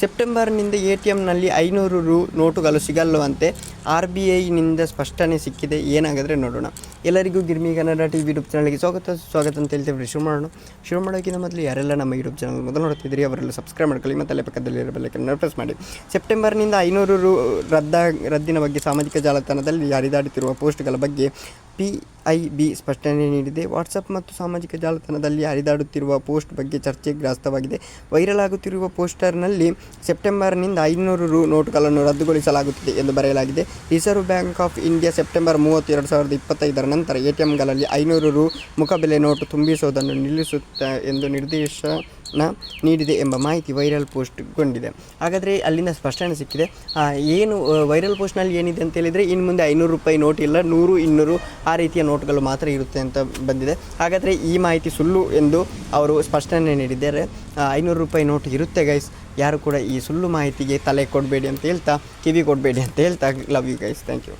ಸೆಪ್ಟೆಂಬರ್ನಿಂದ A T ಎಮ್ನಲ್ಲಿ ಐನೂರು ರು ನೋಟುಗಳು ಸಿಗಲ್ಲವಂತೆ ಆರ್ ಬಿ ಐನಿಂದ ಸ್ಪಷ್ಟನೆ ಸಿಕ್ಕಿದೆ. ಏನಾಗಿದ್ರೆ ನೋಡೋಣ. ಎಲ್ಲರಿಗೂ ಗಿರ್ಮಿ ಕನ್ನಡ ಟಿ ವಿ ಯೂಟ್ಯೂಬ್ ಚಾನಲ್ಗೆ ಸ್ವಾಗತ ಸ್ವಾಗತ ಅಂತ ಹೇಳ್ತೇವೆ ಶುರು ಮಾಡೋಣ ಶುರು ಮಾಡೋಕ್ಕಿಂತ ಮೊದಲು ಯಾರೆಲ್ಲ ನಮ್ಮ ಯೂಟ್ಯೂಬ್ ಚಾನಲ್ ಮೊದಲು ನೋಡ್ತಿದ್ದೀರಿ, ಅವರೆಲ್ಲ ಸಬ್ಸ್ಕ್ರೈಬ್ ಮಾಡ್ಕೊಳ್ಳಿ ಮತ್ತು ಅಲ್ಲೇ ಪಕ್ಕದಲ್ಲಿ ಇರಬಲ್ಲಕ್ಕೆ ಪ್ರೆಸ್ ಮಾಡಿ. ಸೆಪ್ಟೆಂಬರ್ನಿಂದ ಐನೂರು ರು ರದ್ದ ರದ್ದಿನ ಬಗ್ಗೆ ಸಾಮಾಜಿಕ ಜಾಲತಾಣದಲ್ಲಿ ಹರಿದಾಡುತ್ತಿರುವ ಪೋಸ್ಟ್ಗಳ ಬಗ್ಗೆ ಪಿ ಐ ಬಿ ಸ್ಪಷ್ಟನೆ ನೀಡಿದೆ. ವಾಟ್ಸಪ್ ಮತ್ತು ಸಾಮಾಜಿಕ ಜಾಲತಾಣದಲ್ಲಿ ಹರಿದಾಡುತ್ತಿರುವ ಪೋಸ್ಟ್ ಬಗ್ಗೆ ಚರ್ಚೆ ಗ್ರಾಸ್ತವಾಗಿದೆ. ವೈರಲ್ ಆಗುತ್ತಿರುವ ಪೋಸ್ಟರ್ನಲ್ಲಿ ಸೆಪ್ಟೆಂಬರ್ನಿಂದ ಐನೂರು ರು ನೋಟುಗಳನ್ನು ರದ್ದುಗೊಳಿಸಲಾಗುತ್ತಿದೆ ಎಂದು ಬರೆಯಲಾಗಿದೆ. Reserve bank of India September ಮೂವತ್ತು ಎರಡು ಸಾವಿರದ ಇಪ್ಪತ್ತೈದರ ನಂತರ ಎ ಟಿ ಎಂಗಳಲ್ಲಿ ಐನೂರು ರು ಮುಖಬೆಲೆ ನೋಟು ತುಂಬಿಸುವುದನ್ನು ನಿಲ್ಲಿಸುತ್ತೆ ಎಂದು ನಿರ್ದೇಶನ ನೀಡಿದೆ ಎಂಬ ಮಾಹಿತಿ ವೈರಲ್ ಪೋಸ್ಟ್ಗೊಂಡಿದೆ ಹಾಗಾದರೆ ಅಲ್ಲಿಂದ ಸ್ಪಷ್ಟನೆ ಸಿಕ್ಕಿದೆ. ಏನು ವೈರಲ್ ಪೋಸ್ಟ್ನಲ್ಲಿ ಏನಿದೆ ಅಂತ ಹೇಳಿದರೆ ಇನ್ನು ಮುಂದೆ ಐನೂರು ರೂಪಾಯಿ ನೋಟ್ ಇಲ್ಲ, ನೂರು, ಇನ್ನೂರು, ಆ ರೀತಿಯ ನೋಟ್ಗಳು ಮಾತ್ರ ಇರುತ್ತೆ ಅಂತ ಬಂದಿದೆ. ಹಾಗಾದರೆ ಈ ಮಾಹಿತಿ ಸುಳ್ಳು ಎಂದು ಅವರು ಸ್ಪಷ್ಟನೆ ನೀಡಿದ್ದಾರೆ. ಐನೂರು ರೂಪಾಯಿ ನೋಟ್ ಇರುತ್ತೆ ಗೈಸ್ ಯಾರು ಕೂಡ ಈ ಸುಳ್ಳು ಮಾಹಿತಿಗೆ ತಲೆ ಕೊಡಬೇಡಿ ಅಂತ ಹೇಳ್ತಾ, ಕಿವಿ ಕೊಡಬೇಡಿ ಅಂತ ಹೇಳ್ತಾ love you guys thank you